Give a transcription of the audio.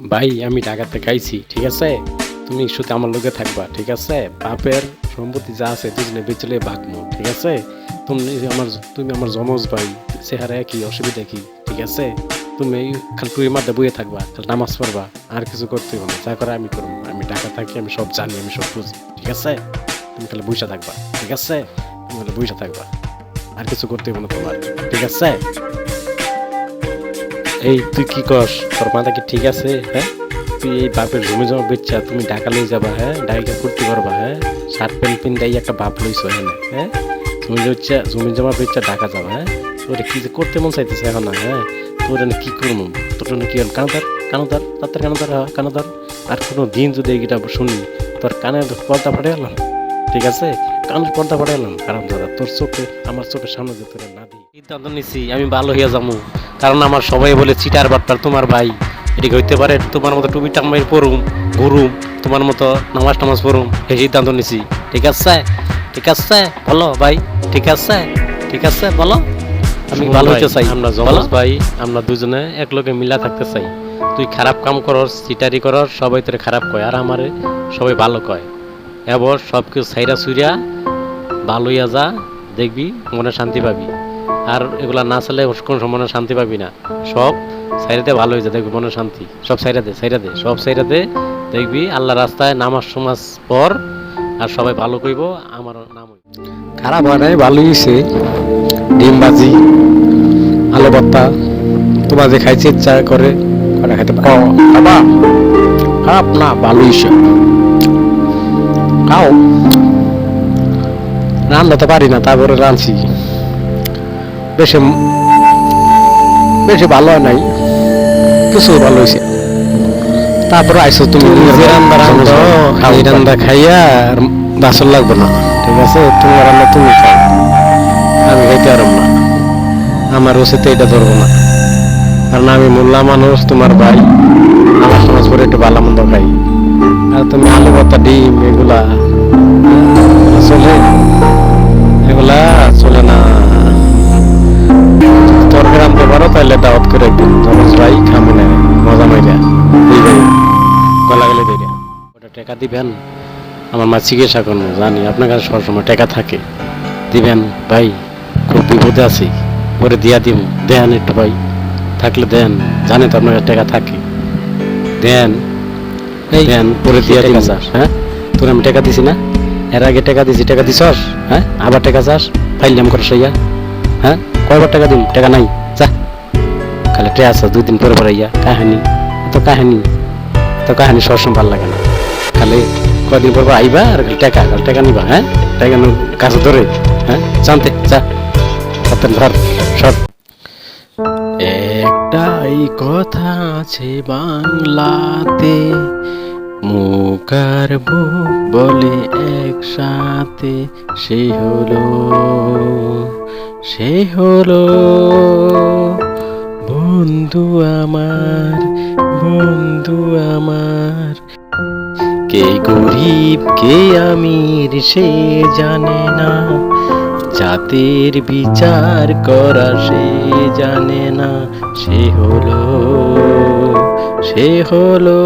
ভাই, আমি ঢাকা থেকে আইছি, ঠিক আছে? তুমি শুধু আমার লোকে থাকবা, ঠিক আছে? বাপের সম্পত্তি যা আছে, দুজনে বেচলে ভাগমো ঠিক আছে? তুমি আমার তুমি আমার জমজ ভাই, চেহারা কি, অসুবিধা কি, ঠিক আছে? তুমি খালি টুই মাঠে বইয়ে থাকবা খালি নামাজ পড়বা, আর কিছু করতে হবে না, যা করে আমি করব, আমি ঢাকা থাকি, আমি সব জানি, আমি সব বুঝি, ঠিক আছে? তুমি খালি বইসা থাকবা, ঠিক আছে? তুমি খালি বইসা থাকবা, আর কিছু করতে হবে না তোমার, ঠিক আছে? এই, তুই কি কস? তোর মাথা কি ঠিক আছে? হ্যাঁ? তুই এই বাপের জমি জমা বেচছা তুমি ঢাকা লই যাবা হ্যাঁ? ঢাকা ফুর্তি করবা হ্যাঁ? শার্ট প্যান্ট পিন্দাই একটা বাপ লইছ হ্যাঁ? হ্যাঁ? জমি হচ্ছে জমি জমা বেচছা ঢাকা যাবা হ্যাঁ? তোর কি যে করতে মন চাইতেছে এখন না হ্যাঁ? তোর কি করব? তোর কি কানাদার? কানাদার? তার কানাদার হ্যাঁ কানাদার? আর কোনো দিন যদি এইটা শুনি, তোর কানে পর্দা ফাটে গেলাম ঠিক আছে? কানের পর্দা ফাটে গেলাম কারণ দাদা, তোর চোখে, আমার চোখের সামনে যে তোর না দিই সিদ্ধান্ত নিছি, আমি ভালো হইয়া যাব। কারণ আমার সবাই বলে চিটার বাট্টার তোমার ভাই এদিকে হইতে পারে তোমার মতো টুপি টামাই পড়ুম ঘুরুম তোমার মতো নামাজ টামাজ পড়ুম এই সিদ্ধান্ত নিছি। ঠিক আছে? ঠিক আছে? বলো ভাই ঠিক আছে? ঠিক আছে? বলো। আমি ভালো হইতে চাই। আমরা জমজ ভাই আমরা দুজনে এক লগে মিলা থাকতে চাই। তুই খারাপ কাম করস চিটারি করস সবাই তোরে খারাপ কয় আর আমারে সবাই ভালো কয়। এবার সব কিছু সাইরা সুইরা ভালো হইয়া যা দেখবি মনে শান্তি পাবি। আর এগুলা না চালে কোন সময় মনে শান্তি পাবি না। সব সাইরাতে ভালো হয়ে যায় দেখবি মনে শান্তি। সব সাইরাতে সাইরাতে সব সাইরাতে দেখবি আল্লাহ রাস্তায় নামাজ সমাজ পর আর সবাই ভালো কইব আমার নাম খারাপ হয় নাই ভালোই হয়েছে ডিম ভাজি আলু ভর্তা তোমার যে খাইছে ইচ্ছা করে খাইতে খাবা খারাপ না ভালো হয়েছে খাও। রান্না তো পারি না তারপরে রাঁধছি। বেশি বেশি ভালো হয় নাই। কিছু ভালো হয়েছে তারপরে আইসো তুমি নিজে। রান্না রান্ধো খাই রান্না খাইয়া আর বাসন লাগবে না। ঠিক আছে তুমি রান্না তুমি খাও। আমি খাইতে পারব না। আমার ওসেতে এটা ধরবো না। কারণ আমি মোল্লা মানুষ তোমার ভাই। আমার সমাজ করে একটু ভালো মন্দ খাই। আর তুমি আলু ভর্তা ডিম এগুলা। চলে টাকা দিবেন? আমার মা চিকিৎসা করব জানি আপনার কাছে সবসময় টাকা থাকে। দিবেন? ভাই খুব বিপদে আছি। পরে দিয়া দিব। দেন একটু ভাই। থাকলে দেন। জানে তো আপনার কাছে টাকা থাকে। দেন। দেন পরে দিয়া দিব। হ্যাঁ? তোর আমি টাকা দিছি না? এর আগে টাকা দিছি টাকা দিছস? হ্যাঁ? আবার টাকা চাস? ফাইলাম করে সাইয়া হ্যাঁ? কয়বার টাকা দিম? টাকা নাই। যা। খালি ট্রে আসা দুই দিন পরে পরে ইয়া কাহিনী। তো কাহিনী। তো কাহিনী সবসময় ভালো লাগে না। খালি কদিন পর আইবা আর টাকা টাকা নিবা হ্যাঁ? টাকা কাছে ধরে হ্যাঁ? জানতে যা। সর। একটাই কথা আছে বাংলাতে বুক বলে একসাথে, সে হলো সে হলো। বন্ধু আমার বন্ধু আমার কে গরিব, কে আমির সে জানে না। জাতের বিচার করা সে জানে না। সে হলো সে হলো